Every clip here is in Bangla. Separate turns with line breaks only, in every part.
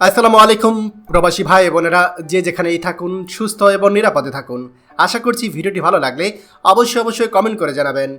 আসসালামু আলাইকুম, প্রবাসী ভাই বোনেরা। যে যেখানেই থাকুন, সুস্থ এবং নিরাপদে থাকুন। আশা করছি ভিডিওটি ভালো লাগলে অবশ্যই অবশ্যই কমেন্ট করে জানাবেন।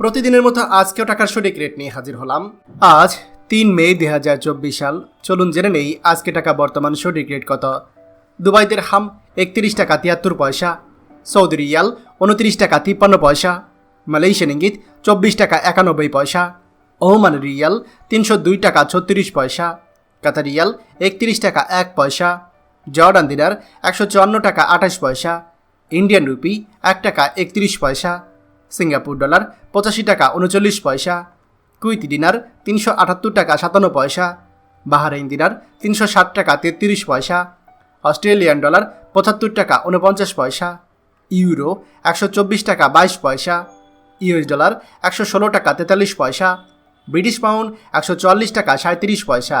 প্রতিদিনের মতো আজকেও টাকার সঠিক রেট নিয়ে হাজির হলাম। আজ তিন মে দুই হাজার চব্বিশ সাল। চলুন জেনে নেই আজকে টাকা বর্তমান সঠিক রেট কত। দুবাইদের হাম একত্রিশ টাকা তিয়াত্তর পয়সা, সৌদি রিয়াল উনত্রিশ টাকা তিপ্পান্ন পয়সা, মালয়েশিয়ান ইঙ্গিত চব্বিশ টাকা একানব্বই পয়সা, ওমান রিয়াল তিনশো দুই টাকা ছত্রিশ পয়সা কাতার রিয়াল একত্রিশ টাকা এক পয়সা, জর্ডান দিনার একশো চুয়ান্ন টাকা আঠাশ পয়সা, ইন্ডিয়ান রুপি এক টাকা একত্রিশ পয়সা, সিঙ্গাপুর ডলার পঁচাশি টাকা উনচল্লিশ পয়সা কুইতি দিনার তিনশো আটাত্তর টাকা সাতান্ন পয়সা, বাহারাইন দিনার তিনশো ষাট টাকা তেত্রিশ পয়সা, অস্ট্রেলিয়ান ডলার পঁচাত্তর টাকা উনপঞ্চাশ পয়সা, ইউরো একশো চব্বিশ টাকা বাইশ পয়সা, ইউএস ডলার একশো ষোলো টাকা তেতাল্লিশ পয়সা, ব্রিটিশ পাউন্ড একশো চুয়াল্লিশ টাকা সাঁত্রিশ পয়সা।